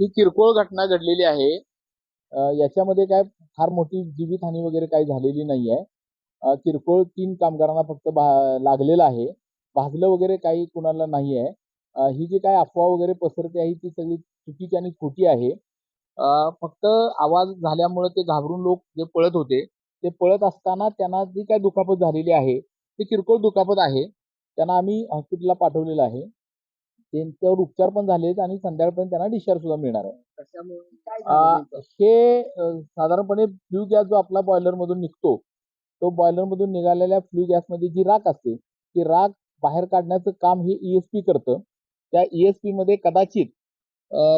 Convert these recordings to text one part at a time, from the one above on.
ही किरकोळ घटना घडलेली आहे. याच्यामध्ये काय फार मोठी जीवितहानी वगैरे काही झालेली नाही आहे किरकोळ तीन कामगारांना फक्त भा लागलेलं आहे. भाजलं वगैरे काही कुणाला नाही आहे ही जी काय अफवा वगैरे पसरते आहे ती सगळी चुकीची आणि खोटी आहे. फक्त आवाज झाल्यामुळे ते घाबरून लोक जे पळत होते ते पळत असताना त्यांना जी काय दुखापत झालेली आहे ती किरकोळ दुखापत आहे. त्यांना आम्ही हॉस्पिटलला पाठवलेलं आहे. त्यांच्यावर उपचार पण झाले आहेत आणि संध्याकाळपर्यंत त्यांना डिस्चार्ज सुद्धा मिळणार आहे? हे अ, साधारणपणे फ्ल्यू गॅस जो आपला बॉयलर मधून निघतो तो बॉयलर मधून निघालेल्या फ्ल्यू गॅसमध्ये जी राख असते ती राख बाहेर काढण्याचं काम हे ईएसपी करतं. त्या ईएसपी मध्ये कदाचित अ,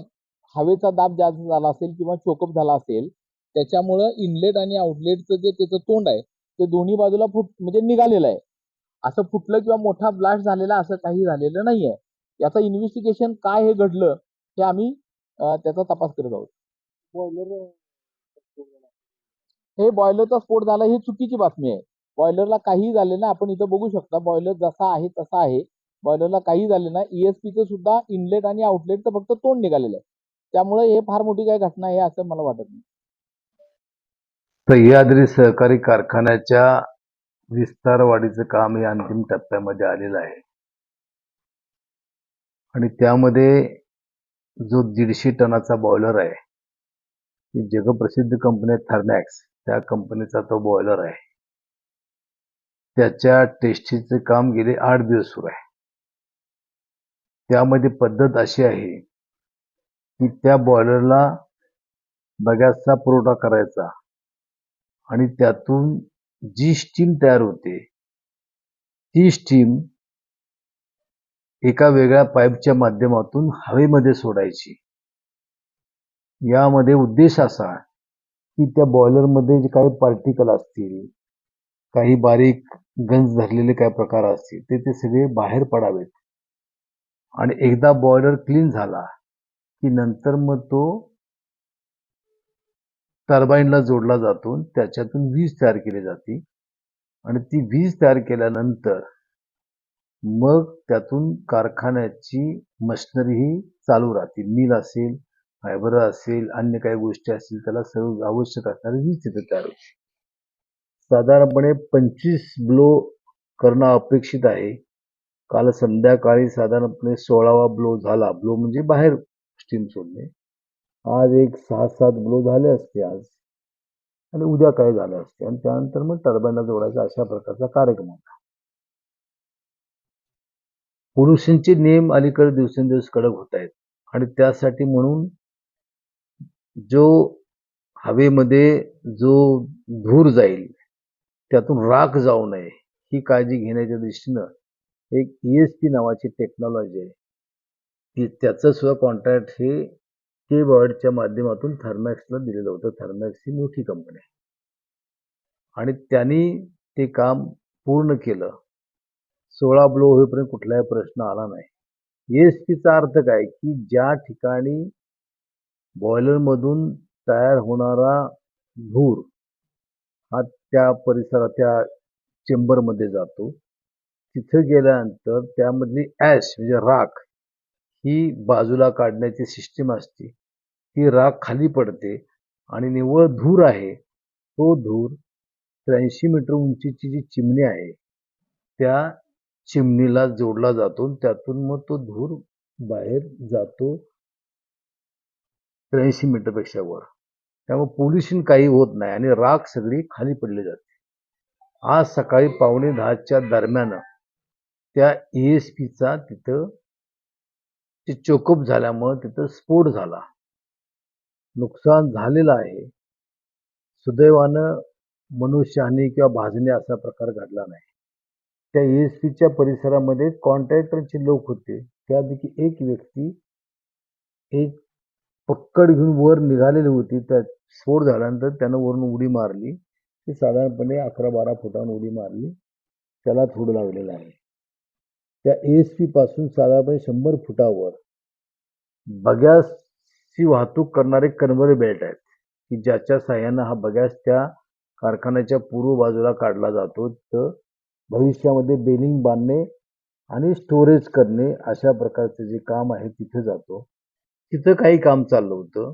हवेचा दाब जास्त झाला असेल किंवा चोकअप झाला असेल त्याच्यामुळं इनलेट आणि आउटलेटचं जे त्याचं तोंड आहे ते दोन्ही बाजूला फुट म्हणजे निघालेलं आहे. असं फुटलं किंवा मोठा ब्लास्ट झालेला असं काही झालेलं नाहीये. याचं इन्व्हेस्टिगेशन काय हे घडलं हे आम्ही त्याचा तपास करत आहोत. बॉयलर हे बॉयलरचा स्फोट झाला ही चुकीची बातमी आहे. बॉयलरला काही झाले ना आपण इथं बघू शकता बॉयलर जसा आहे तसा आहे. बॉयलरला काही झाले ना ईएसपीचं सुद्धा इनलेट आणि आउटलेटचं फक्त तोंड निघालेलं आहे. त्यामुळे हे फार मोठी काही घटना आहे असं मला वाटत नाही. सह्याद्री सहकारी कारखान्याच्या विस्तार वाढीचं काम हे अंतिम टप्प्यामध्ये आलेलं आहे. आणि त्यामध्ये जो दीडशे टनाचा बॉयलर आहे ती जगप्रसिद्ध कंपनी आहे थर्मॅक्स त्या कंपनीचा तो बॉयलर आहे. त्याच्या टेस्टिंगचे काम गेले आठ दिवस सुरू आहे. त्यामध्ये पद्धत अशी आहे की त्या बॉयलरला बगॅसचा पुरवठा करायचा आणि त्यातून जी स्टीम तयार होते ती स्टीम एका वेगळ्या पाईपच्या माध्यमातून हवेमध्ये सोडायची. यामध्ये उद्देश असा की त्या बॉयलरमध्ये जे काही पार्टिकल असतील काही बारीक गंज धरलेले काही प्रकार असतील ते ते सगळे बाहेर पडावेत. आणि एकदा बॉयलर क्लीन झाला की नंतर मग तो टर्बाईनला जोडला जातो आणि त्याच्यातून वीज तयार केली जाते. आणि ती वीज तयार केल्यानंतर मग त्यातून कारखान्याची मशनरीही चालू राहते. मिल असेल फायबर असेल अन्य काही गोष्टी असतील त्याला सर्व आवश्यक असणारी वीज तिथे तयार होते. साधारणपणे पंचवीस ब्लो करणं अपेक्षित आहे. काल संध्याकाळी साधारणपणे सोळावा ब्लो झाला. ब्लो म्हणजे बाहेर स्टीम सोडणे. आज एक सहा सात ब्लो झाले असते आज. आणि उद्या काय झाले असते? आणि त्यानंतर मग टर्बाईनला जोडायचा अशा प्रकारचा कार्यक्रम होता. पोल्युशनचे नियम अलीकडे दिवसेंदिवस कडक होत आहेत. आणि त्यासाठी म्हणून जो हवेमध्ये जो धूर जाईल त्यातून राख जाऊ नये ही काळजी घेण्याच्या दृष्टीनं एक ई एस पी नावाची टेक्नॉलॉजी आहे. ती त्याचं सुद्धा कॉन्ट्रॅक्ट हे के बॉर्डच्या माध्यमातून थर्मॅक्सला दिलेलं होतं. थर्मॅक्स ही मोठी कंपनी आहे. आणि त्यांनी ते काम पूर्ण केलं. सोळा ब्लो होईपर्यंत कुठलाही प्रश्न आला नाही. एस पीचा अर्थ काय? की ज्या ठिकाणी बॉयलरमधून तयार होणारा धूर हा त्या परिसरात त्या चेंबरमध्ये जातो. तिथं गेल्यानंतर त्यामधली ॲश म्हणजे राख ही बाजूला काढण्याची सिस्टीम असते. ती राख खाली पडते आणि निव्वळ धूर आहे. तो धूर त्र्याऐंशी मीटर उंचीची जी चिमणी आहे त्या चिमणीला जोडला जातो त्यातून मग तो धूर बाहेर जातो त्र्याऐंशी मीटरपेक्षा वर. त्यामुळे पोल्युशन काही होत नाही आणि राख सगळी खाली पडली जाते. आज सकाळी पावणे दहाच्या दरम्यान त्या एस पीचा तिथं ते चोकअप झाल्यामुळं तिथं स्फोट झाला. नुकसान झालेलं आहे. सुदैवानं मनुष्यहानी किंवा भाजणे असा प्रकार घडला नाही. त्या एस पीच्या परिसरामध्ये कॉन्ट्रॅक्टरचे लोक होते. त्यापैकी एक व्यक्ती एक पक्कड घेऊन वर निघालेली होती. त्या स्फोट झाल्यानंतर त्यानं वरून उडी मारली. ती साधारणपणे अकरा बारा फुटांवर उडी मारली. त्याला थोडं लागलेलं आहे. त्या एस पीपासून साधारणपणे शंभर फुटावर बगॅसची वाहतूक करणारे कन्व्हर बेल्ट आहेत की ज्याच्या साह्यानं हा बगॅस त्या कारखान्याच्या पूर्व बाजूला काढला जातो. तर भविष्यामध्ये बेलिंग बांधणे आणि स्टोरेज करणे अशा प्रकारचं जे काम आहे तिथे जातो. तिथं काही काम चाललं होतं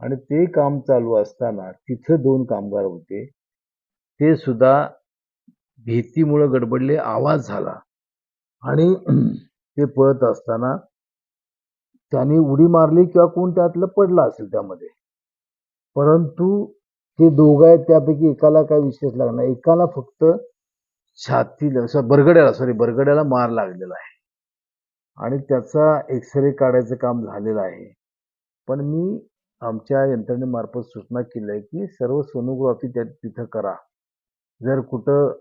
आणि ते काम चालू असताना तिथं दोन कामगार होते. ते सुद्धा भीतीमुळं गडबडले आवाज झाला आणि ते पळत असताना त्यांनी उडी मारली किंवा कोण त्यातलं पडलं असेल त्यामध्ये. परंतु ते दोघं आहेत त्यापैकी एकाला काय विशेष लागणार एकाला फक्त छातीला असं बरगड्याला सॉरी बरगड्याला मार लागलेला आहे. आणि त्याचा एक्सरे काढायचं काम झालेलं आहे. पण मी आमच्या यंत्रणेमार्फत सूचना केली आहे की सर्व सोनोग्राफी त्या तिथं करा. जर कुठं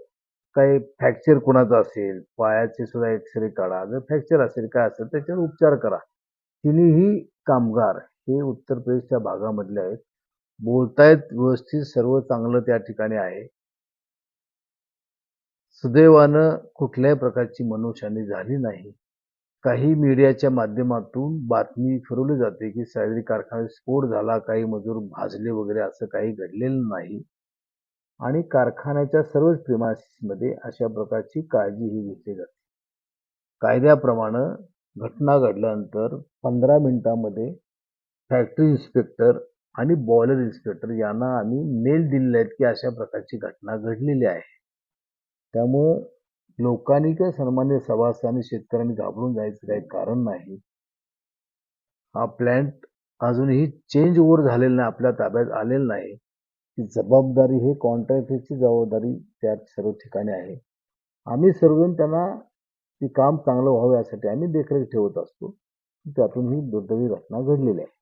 काही फ्रॅक्चर कुणाचं असेल पायाचे सुद्धा एक्सरे काढा. जर फ्रॅक्चर असेल काय असेल त्याच्यावर उपचार करा. तिन्हीही कामगार हे उत्तर प्रदेशच्या भागामधले आहेत. बोलतायत व्यवस्थित सर्व चांगलं त्या ठिकाणी आहे. सुदैवानं कुठल्याही प्रकारची मनुष्यानी झाली नाही. काही मीडियाच्या माध्यमातून बातमी फिरवली जाते की सायरी कारखान्यात स्फोट झाला काही मजूर भाजले वगैरे असं काही घडलेलं नाही. आणि कारखान्याच्या सर्वच प्रिमासिसमध्ये अशा प्रकारची काळजी ही घेतली जाते. कायद्याप्रमाणे घटना घडल्यानंतर पंधरा मिनिटामध्ये फॅक्टरी इन्स्पेक्टर आणि बॉयलर इन्स्पेक्टर यांना आम्ही मेल दिलेले आहेत की अशा प्रकारची घटना घडलेली आहे. त्यामुळं लोकांनी काय सन्मान्य सभासदांनी शेतकऱ्यांनी घाबरून जायचं काही कारण नाही. हा प्लॅन्ट अजूनही चेंज ओव्हर झालेला नाही आपल्या ताब्यात आलेला नाही. ती जबाबदारी हे कॉन्ट्रॅक्टरची जबाबदारी त्या सर्व ठिकाणी आहे. आम्ही सर्वजण त्यांना ते काम चांगलं व्हावं यासाठी आम्ही देखरेख ठेवत असतो. त्यातून ही दुर्दैवी घटना घडलेली आहे